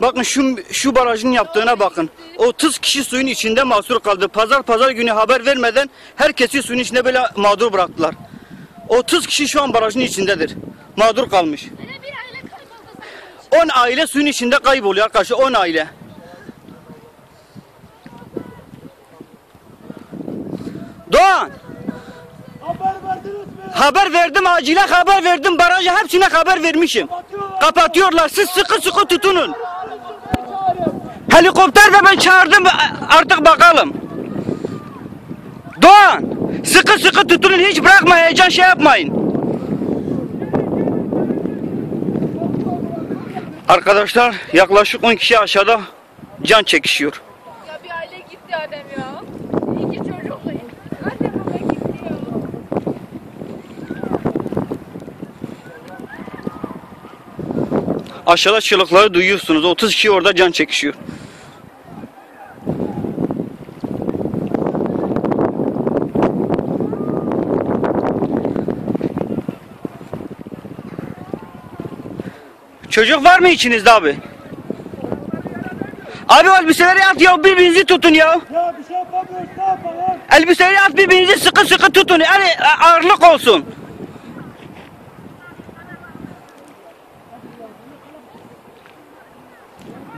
Bakın şu şu barajın yaptığına bakın. 30 kişi suyun içinde mahsur kaldı. Pazar pazar günü haber vermeden herkesi suyun içinde böyle mağdur bıraktılar. 30 kişi şu an barajın içindedir. Mağdur kalmış. 10 aile suyun içinde kayboluyor arkadaşlar 10 aile. Doğan Haber verdiniz mi? haber verdim acile haber verdim barajı hepsine haber vermişim. Kapatıyorlar siz sıkı sıkı tutunun. Helikopter de ben çağırdım artık bakalım. Doğan sıkı sıkı tutunun hiç bırakma heyecan şey yapmayın. Arkadaşlar yaklaşık 10 kişi aşağıda can çekişiyor. Ya bir aile gitti Adem ya. İki çocukla. Anne baba gitti ya. Aşağıda çığlıkları duyuyorsunuz. 30 kişi orada can çekişiyor. Çocuk var mı içinizde abi? Abi elbiseleri at ya birbirinizi tutun ya. Ya bir şey yapamıyoruz ne yapalım? Elbiseleri at birbirinizi sıkı sıkı tutun. Yani ağırlık olsun.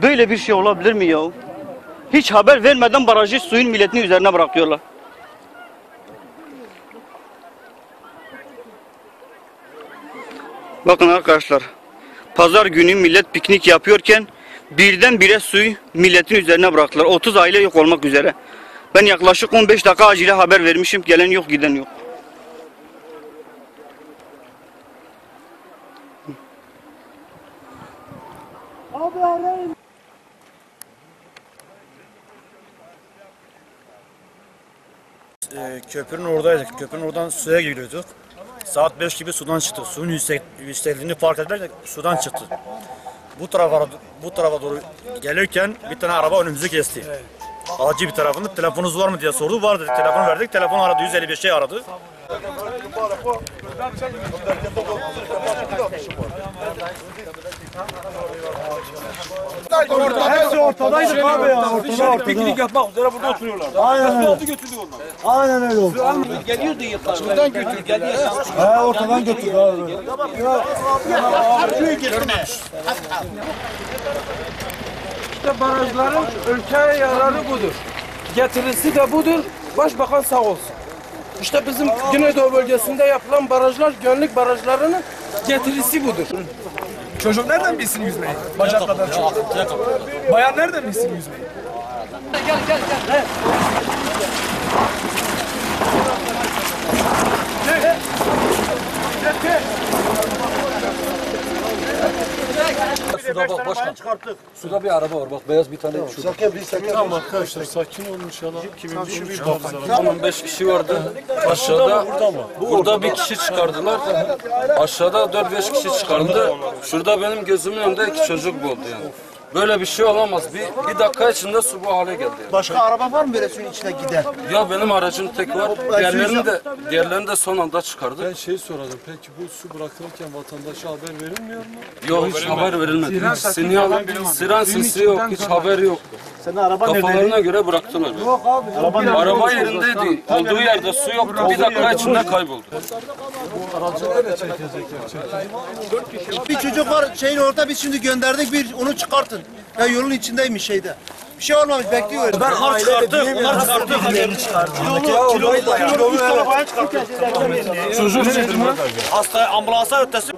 Böyle bir şey olabilir mi ya? Hiç haber vermeden barajı suyun milletin üzerine bırakıyorlar. Bakın arkadaşlar. Pazar günü millet piknik yapıyorken birdenbire suyu milletin üzerine bıraktılar. 30 aile yok olmak üzere. Ben yaklaşık 15 dakika acile haber vermişim. Gelen yok giden yok. Abi arayın. Ee, köprünün oradaydık. Köprünün oradan suya giriyorduk. Saat 5 gibi sudan çıktık. Suyun yüksek, yüksekliğini fark ederek sudan çıktı. Bu tarafa bu tarafa doğru gelirken bir tane araba önümüzü kesti. Acil bir tarafını telefonunuz var mı diye sordu. Var dedi. Telefonu verdik. Telefon aradı. 155 şey aradı. Hepsi ortadaydık abi ya. Ortada ortada. Piknik yapmak üzere burada oturuyorlar. Aynen öyle. Oldu götürdü onlar. Aynen öyle oldu. Geliyordu yıkar. Şuradan götür. Geliyor. He ortadan götürdü abi. İşte barajların ülkeye yararı budur. Getirisi de budur. Başbakan sağ olsun. İşte bizim Güneydoğu bölgesinde yapılan barajlar, gönlük barajlarının getirisi budur. Çocuk nereden bilsin yüzmeyi? Bacak kadar çocuk. Bayan nereden bilsin yüzmeyi? Suda bak başkan. Suda bir araba var bak beyaz bir tane şu. Tamam arkadaşlar sakin olun inşallah. Kimin düşü bir. Tamam 5 kişi vardı. Aşağıda burada bir kişi çıkardılar. Aşağıda 4-5 kişi çıkardı. Şurada benim gözümün önünde iki çocuk oldu yani. Böyle bir şey olamaz. Bir, bir dakika içinde su bu hale geldi. yani. Başka araba var mı böyle suyun içine giden? Ya benim aracım tek var. Diğerlerini de diğerlerini de son anda çıkardı. Ben şey soradım. Peki bu su bırakılırken vatandaşa haber verilmiyor mu? Yok hiç haber verilmedi. Hiç sinyal, siren sesi yok. Hiç haber yok. Senin araba nerede? Kafalarına göre bıraktılar. beni. Araba yerindeydi. Olduğu yerde su yoktu. Bir dakika içinde kayboldu. Bir çocuk var şeyin orada biz şimdi gönderdik bir onu çıkartın. Ya yolun içindeymiş şeyde. Bir şey olmamış bekliyoruz. Ben Onlar çıkarttı. Onlar çıkarttı. kilolu kilolu arabaya çıkarttık. Çocuk Hasta ambulansa ötesi.